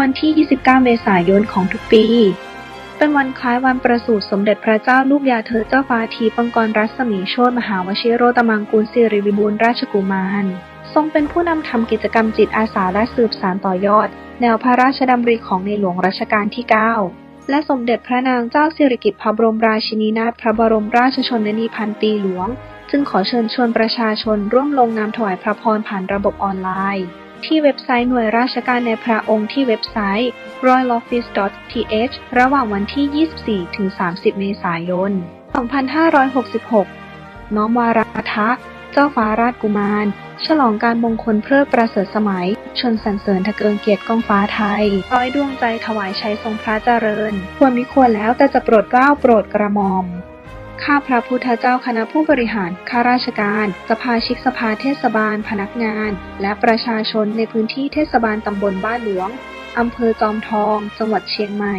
วันที่ 29 เมษายนของทุกปี เป็นวันคล้ายวันประสูติสมเด็จพระเจ้าลูกยาเธอเจ้าฟ้าทีปังกรรัศมีโชตมหาวชิโรตมังกูลสิริวิบูลราชกุมาร ทรงเป็นผู้นำทำกิจกรรมจิตอาสาและสืบสานต่อยอด แนวพระราชดำริของในหลวงรัชกาลที่ 9 และสมเด็จพระนางเจ้าสิริกิติ์พระบรมราชินีนาถพระบรมราชชนนีพันปีหลวง จึงขอเชิญชวนประชาชนร่วมลงนามถวายพระพรผ่านระบบออนไลน์ ที่เว็บไซต์หน่วยราชการในพระองค์ที่เว็บไซต์ royaloffice.th ระหว่างวันที่ 24 ถึง 30 เมษายน 2566 น้อมวาระทะ เจ้าฟ้าราชกุมาร ฉลองการมงคลเพลิดประเสริฐสมัย ชนสรรเสริญทะเกินเกียรติกองฟ้าไทย ร้อยดวงใจถวายชัยทรงพระเจริญ ควรมิควรแล้วแต่จะโปรดเกล้าโปรดกระหม่อม ข้าพระพุทธเจ้าคณะผู้บริหาร ข้าราชการ สภาชิกสภาเทศบาล พนักงาน และประชาชนในพื้นที่เทศบาลตำบลบ้านหลวงอำเภอจอมทอง จังหวัดเชียงใหม่